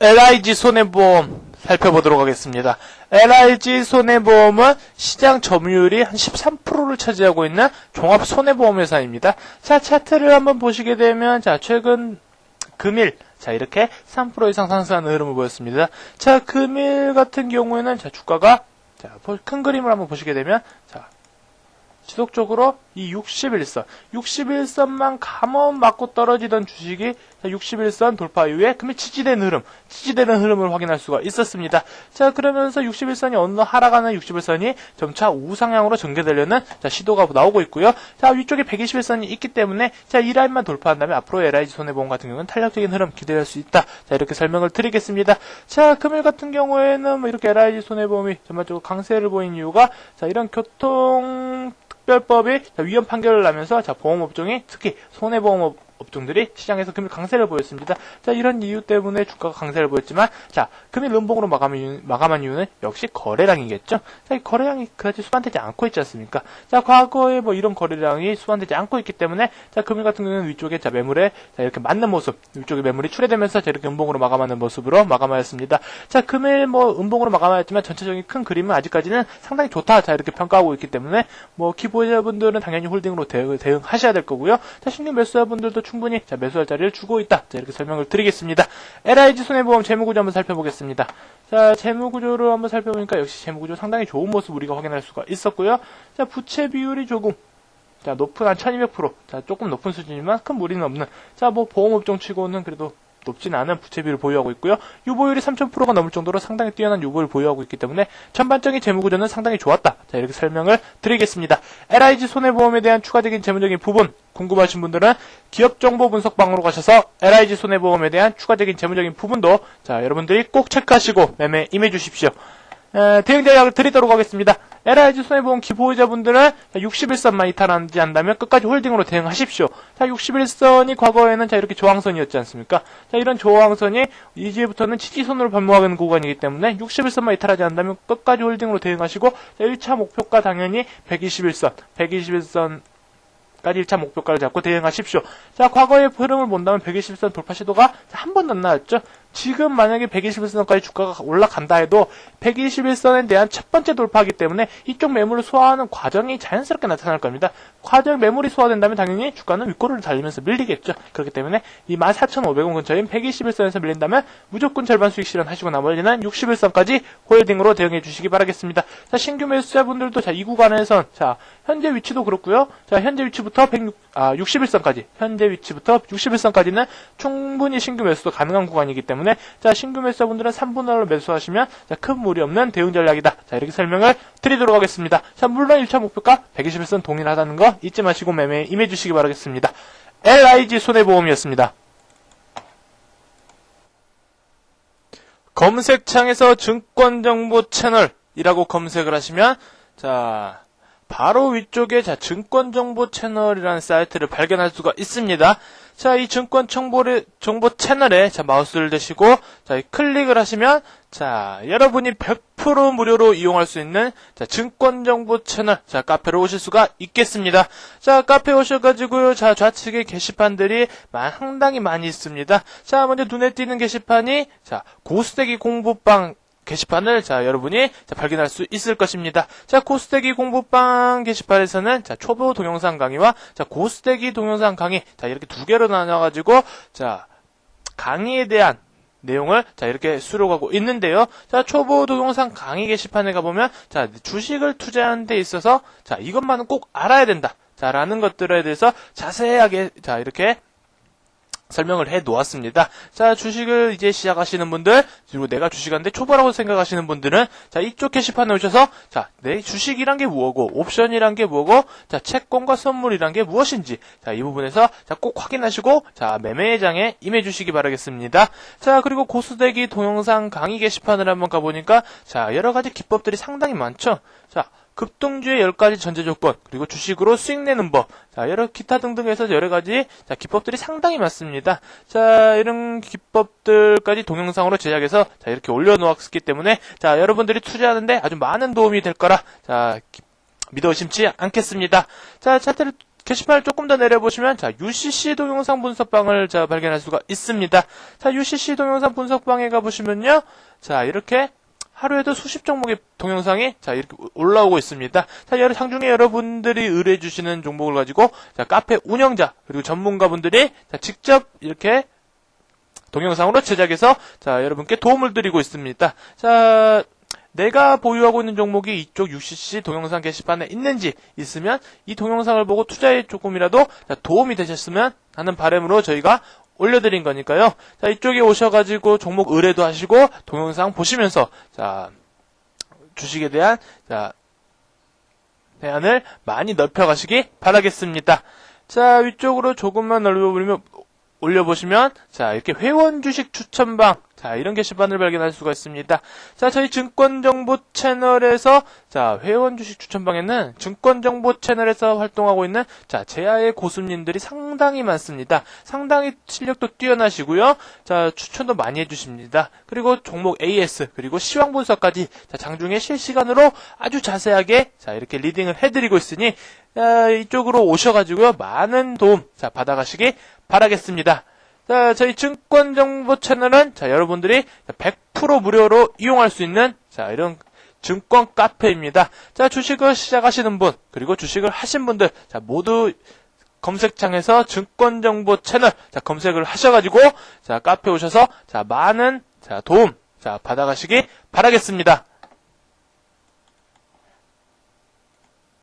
LIG 손해보험 살펴보도록 하겠습니다. LIG 손해보험은 시장 점유율이 한 13%를 차지하고 있는 종합 손해보험 회사입니다. 자, 차트를 한번 보시게 되면 자, 최근 금일 자, 이렇게 3% 이상 상승하는 흐름을 보였습니다. 자, 금일 같은 경우에는 자, 주가가 자, 보- 큰 그림을 한번 보시게 되면 자, 지속적으로 이 61선, 61선만 감원 맞고 떨어지던 주식이 61선 돌파 이후에 금일 지지되는 흐름, 지지되는 흐름을 확인할 수가 있었습니다. 자, 그러면서 61선이 어느 하락하는 61선이 점차 우상향으로 전개되려는 자, 시도가 나오고 있고요. 자, 위쪽에 121선이 있기 때문에 자, 이 라인만 돌파한다면 앞으로 LIG 손해보험 같은 경우는 탄력적인 흐름 기대할 수 있다. 자, 이렇게 설명을 드리겠습니다. 자, 금일 같은 경우에는 뭐 이렇게 LIG 손해보험이 전반적으로 강세를 보인 이유가 자, 이런 교통 특별법이 자, 위헌 판결을 나면서 자, 보험업종이 특히 손해보험 업 종들이 시장에서 금일 강세를 보였습니다. 자, 이런 이유 때문에 주가가 강세를 보였지만, 자, 금일 음봉으로 마감한, 이유, 마감한 이유는 역시 거래량이겠죠? 자, 이 거래량이 그다지 수반되지 않고 있지 않습니까? 자, 과거에 뭐 이런 거래량이 수반되지 않고 있기 때문에, 자, 금일 같은 경우는 위쪽에 자, 매물에 자, 이렇게 맞는 모습, 위쪽에 매물이 출회되면서 자, 이렇게 음봉으로 마감하는 모습으로 마감하였습니다. 자, 금일 뭐 음봉으로 마감하였지만 전체적인 큰 그림은 아직까지는 상당히 좋다. 자, 이렇게 평가하고 있기 때문에, 뭐, 기보자분들은 당연히 홀딩으로 대응, 대응하셔야 될 거고요. 자, 신규 매수자분들도 충분히 자, 매수할 자리를 주고 있다. 자, 이렇게 설명을 드리겠습니다. LIG 손해보험 재무구조 한번 살펴보겠습니다. 자, 재무구조를 한번 살펴보니까 역시 재무구조 상당히 좋은 모습 우리가 확인할 수가 있었고요. 자, 부채 비율이 조금 자, 높은 한 1200%. 자, 조금 높은 수준이지만 큰 무리는 없는. 자, 뭐 보험업종 치고는 그래도 높진 않은 부채 비율을 보유하고 있고요. 유보율이 3000%가 넘을 정도로 상당히 뛰어난 유보를 보유하고 있기 때문에 전반적인 재무구조는 상당히 좋았다. 자, 이렇게 설명을 드리겠습니다. LIG 손해보험에 대한 추가적인 재무적인 부분 궁금하신 분들은 기업 정보 분석방으로 가셔서 LIG 손해보험에 대한 추가적인 재무적인 부분도 자, 여러분들이 꼭 체크하시고 매매 임해 주십시오. 에, 대응 전략을 드리도록 하겠습니다. LIG 손해보험 기보유자분들은 61선만 이탈하지 않다면 끝까지 홀딩으로 대응하십시오. 자, 61선이 과거에는 자, 이렇게 조항선이었지 않습니까? 자, 이런 조항선이 이제부터는 지지선으로 변모하는 구간이기 때문에 61선만 이탈하지 않는다면 끝까지 홀딩으로 대응하시고, 자, 1차 목표가 당연히 121선, 121선, 까지 1차 목표가를 잡고 대응하십시오. 자, 과거의 흐름을 본다면 121선 돌파 시도가 한 번도 안 나왔죠. 지금 만약에 121선까지 주가가 올라간다 해도 121선에 대한 첫 번째 돌파하기 때문에 이쪽 매물을 소화하는 과정이 자연스럽게 나타날 겁니다. 과정 매물이 소화된다면 당연히 주가는 윗꼬리를 달리면서 밀리겠죠. 그렇기 때문에 이 14,500원 근처인 121선에서 밀린다면 무조건 절반 수익 실현하시고 나머지는 61선까지 홀딩으로 대응해 주시기 바라겠습니다. 자, 신규 매수자분들도 자, 이 구간에선 자, 현재 위치도 그렇고요. 자, 현재 위치부터 106, 아, 61선까지 현재 위치부터 61선까지는 충분히 신규 매수도 가능한 구간이기 때문에 자, 신규 매수자분들은 3분할 로 매수하시면 자, 큰 무리 없는 대응 전략이다. 자, 이렇게 설명을 드리도록 하겠습니다. 자, 물론 1차 목표가 121선 동일하다는 거 잊지 마시고 매매에 임해 주시기 바라겠습니다. LIG 손해보험이었습니다. 검색창에서 증권정보 채널이라고 검색을 하시면 자 바로 위쪽에 자 증권 정보 채널이라는 사이트를 발견할 수가 있습니다. 자 이 증권 정보를 정보 채널에 자 마우스를 대시고 자이 클릭을 하시면 자 여러분이 100% 무료로 이용할 수 있는 자 증권 정보 채널 자 카페로 오실 수가 있겠습니다. 자 카페 오셔 가지고요 자 좌측에 게시판들이 마- 상당히 많이 있습니다. 자 먼저 눈에 띄는 게시판이 자 고스tek이 공부방 게시판을 자 여러분이 자, 발견할 수 있을 것입니다. 자 고스tek이 공부방 게시판에서는 자 초보 동영상 강의와 자 고스tek이 동영상 강의 자 이렇게 두 개로 나눠가지고 자 강의에 대한 내용을 자 이렇게 수록하고 있는데요. 자 초보 동영상 강의 게시판에 가보면 자 주식을 투자하는 데 있어서 자 이것만은 꼭 알아야 된다. 자라는 것들에 대해서 자세하게 자 이렇게 설명을 해 놓았습니다. 자, 주식을 이제 시작하시는 분들, 그리고 내가 주식한데 초보라고 생각하시는 분들은, 자, 이쪽 게시판에 오셔서, 자, 내 주식이란 게 뭐고, 옵션이란 게 뭐고, 자, 채권과 선물이란 게 무엇인지, 자, 이 부분에서, 자, 꼭 확인하시고, 자, 매매장에 임해 주시기 바라겠습니다. 자, 그리고 고수대기 동영상 강의 게시판을 한번 가보니까, 자, 여러 가지 기법들이 상당히 많죠? 자, 급등주의 10가지 전제 조건, 그리고 주식으로 수익 내는 법, 자, 여러 기타 등등해서 여러 가지 자, 기법들이 상당히 많습니다. 자, 이런 기법들까지 동영상으로 제작해서 자, 이렇게 올려 놓았기 때문에 자, 여러분들이 투자하는데 아주 많은 도움이 될 거라 자, 기- 믿어 의심치 않겠습니다. 자, 차트를 게시판을 조금 더 내려보시면 자 UCC 동영상 분석방을 자 발견할 수가 있습니다. 자 UCC 동영상 분석방에 가보시면요, 자 이렇게 하루에도 수십 종목의 동영상이 자 이렇게 올라오고 있습니다. 자 여러 장중에 여러분들이 의뢰해 주시는 종목을 가지고 자 카페 운영자 그리고 전문가분들이 자 직접 이렇게 동영상으로 제작해서 자 여러분께 도움을 드리고 있습니다. 자 내가 보유하고 있는 종목이 이쪽 UCC 동영상 게시판에 있는지 있으면 이 동영상을 보고 투자에 조금이라도 자, 도움이 되셨으면 하는 바람으로 저희가 올려드린 거니까요. 자 이쪽에 오셔가지고 종목 의뢰도 하시고 동영상 보시면서 자 주식에 대한 자 대안을 많이 넓혀가시기 바라겠습니다. 자 위쪽으로 조금만 넓혀보면 올려보시면 자 이렇게 회원 주식 추천방 자 이런 게시판을 발견할 수가 있습니다. 자 저희 증권정보 채널에서 자 회원 주식 추천방에는 증권정보 채널에서 활동하고 있는 자 제야의 고수님들이 상당히 많습니다. 상당히 실력도 뛰어나시고요. 자 추천도 많이 해주십니다. 그리고 종목 AS 그리고 시황 분석까지 자 장중에 실시간으로 아주 자세하게 자 이렇게 리딩을 해드리고 있으니 자, 이쪽으로 오셔가지고요 많은 도움 자 받아가시기 바라겠습니다. 자, 저희 증권 정보 채널은 자, 여러분들이 100% 무료로 이용할 수 있는 자, 이런 증권 카페입니다. 자, 주식을 시작하시는 분, 그리고 주식을 하신 분들, 자, 모두 검색창에서 증권 정보 채널 자, 검색을 하셔 가지고 자, 카페 오셔서 자, 많은 자, 도움 자, 받아가시기 바라겠습니다.